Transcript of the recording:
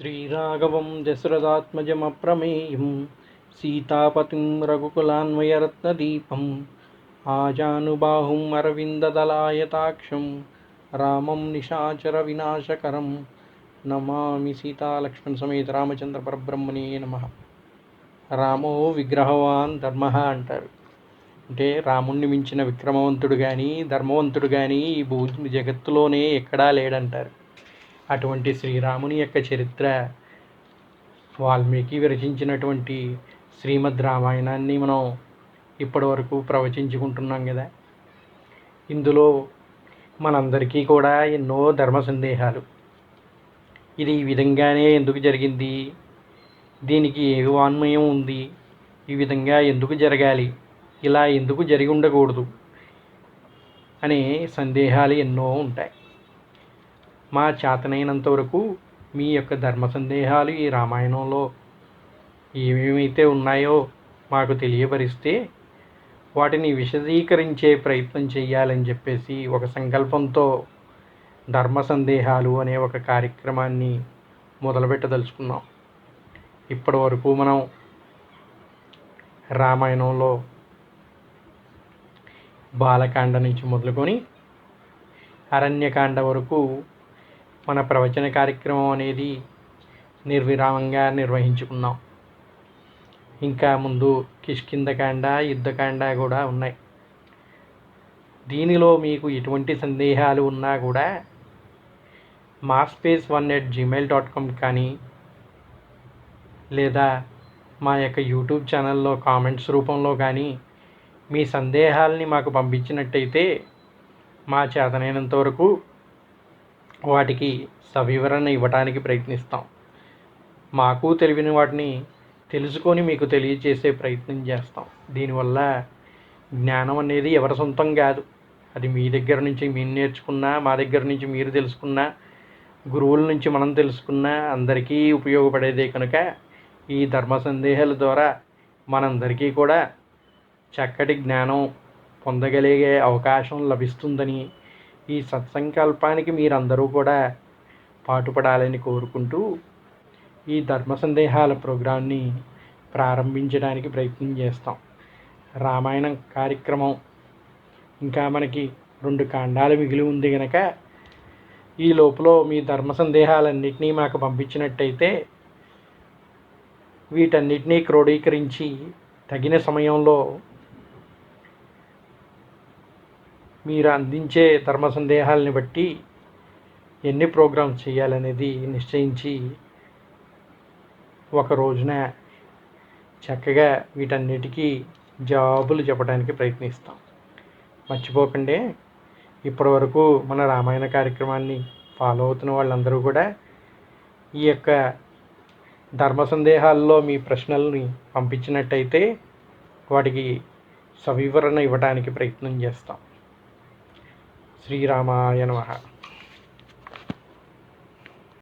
శ్రీరాఘవం దశరథాత్మజమప్రమేయం సీతాపతిం రఘుకులాన్వయరత్నదీపం ఆజానుబాహుం అరవిందదలాయతాక్షం రామం నిశాచర వినాశకరం నమామి సీతాలక్ష్మణ సమేత రామచంద్ర పరబ్రహ్మణే నమ రామో విగ్రహవాన్ ధర్మ అంటారు। అంటే రాముణ్ణి మించిన విక్రమవంతుడు కానీ ధర్మవంతుడు కానీ ఈ భూ జగత్తులోనే ఎక్కడా లేడంటారు। అటువంటి శ్రీరాముని యొక్క చరిత్ర వాల్మీకి విరచించినటువంటి శ్రీమద్ రామాయణాన్ని మనం ఇప్పటివరకు ప్రవచించుకుంటున్నాం కదా. ఇందులో మనందరికీ కూడా ఎన్నో ధర్మ సందేహాలు. ఇది ఈ విధంగానే ఎందుకు జరిగింది? దీనికి ఏ వాన్మయం ఉంది? ఈ విధంగా ఎందుకు జరగాలి? ఇలా ఎందుకు జరిగి ఉండకూడదు? అనే సందేహాలు ఎన్నో ఉంటాయి. మా చేతనైనంత వరకు మీ యొక్క ధర్మ సందేహాలు ఈ రామాయణంలో ఏమేమైతే ఉన్నాయో మాకు తెలియపరిస్తే వాటిని విశదీకరించే ప్రయత్నం చేయాలని చెప్పేసి ఒక సంకల్పంతో ధర్మ సందేహాలు అనే ఒక కార్యక్రమాన్ని మొదలుపెట్టదలుచుకున్నాం. ఇప్పటి వరకు మనం రామాయణంలో బాలకాండ నుంచి మొదలుకొని అరణ్యకాండ వరకు మన ప్రవచన కార్యక్రమం అనేది నిర్విరామంగా నిర్వహించుకున్నాం. ఇంకా ముందు కిష్కిందకాండ యుద్ధకాండ కూడా ఉన్నాయి. దీనిలో మీకు ఎటువంటి సందేహాలు ఉన్నా కూడా మా space one at Gmail dot com కానీ లేదా మా యొక్క యూట్యూబ్ ఛానల్లో కామెంట్స్ రూపంలో కానీ మీ సందేహాలని మాకు పంపించినట్టయితే మా చేతనైనంత వరకు వాటికి సవివరణ ఇవ్వటానికి ప్రయత్నిస్తాం. మాకు తెలియని వాటిని తెలుసుకొని మీకు తెలియజేసే ప్రయత్నం చేస్తాం. దీనివల్ల జ్ఞానం అనేది ఎవరి సొంతం కాదు. అది మీ దగ్గర నుంచి మేము నేర్చుకున్నా మా దగ్గర నుంచి మీరు తెలుసుకున్నా గురువుల నుంచి మనం తెలుసుకున్నా అందరికీ ఉపయోగపడేదే కనుక ఈ ధర్మ సందేహాల ద్వారా మనందరికీ కూడా చక్కటి జ్ఞానం పొందగలిగే అవకాశం లభిస్తుందని ఈ సత్సంకల్పానికి మీరందరూ కూడా పాటుపడాలని కోరుకుంటూ ఈ ధర్మ సందేహాల ప్రోగ్రాంని ప్రారంభించడానికి ప్రయత్నం చేస్తాం. రామాయణం కార్యక్రమం ఇంకా మనకి రెండు కాండాలు మిగిలి ఉంది కనుక ఈ లోపల మీ ధర్మ సందేహాలన్నింటినీ మాకు పంపించినట్టయితే వీటన్నిటినీ క్రోడీకరించి తగిన సమయంలో మీరు అందించే ధర్మ సందేహాలని బట్టి ఎన్ని ప్రోగ్రామ్స్ చేయాలనేది నిశ్చయించి ఒక రోజున చక్కగా వీటన్నిటికీ జవాబులు చెప్పడానికి ప్రయత్నిస్తాం. మర్చిపోకండి ఇప్పటి వరకు మన రామాయణ కార్యక్రమాన్ని ఫాలో అవుతున్న వాళ్ళందరూ కూడా ఈ యొక్క ధర్మ సందేహాల్లో మీ ప్రశ్నల్ని పంపించినట్టయితే వాటికి సవివరణ ఇవ్వడానికి ప్రయత్నం చేస్తాం. శ్రీరామాయ నమ.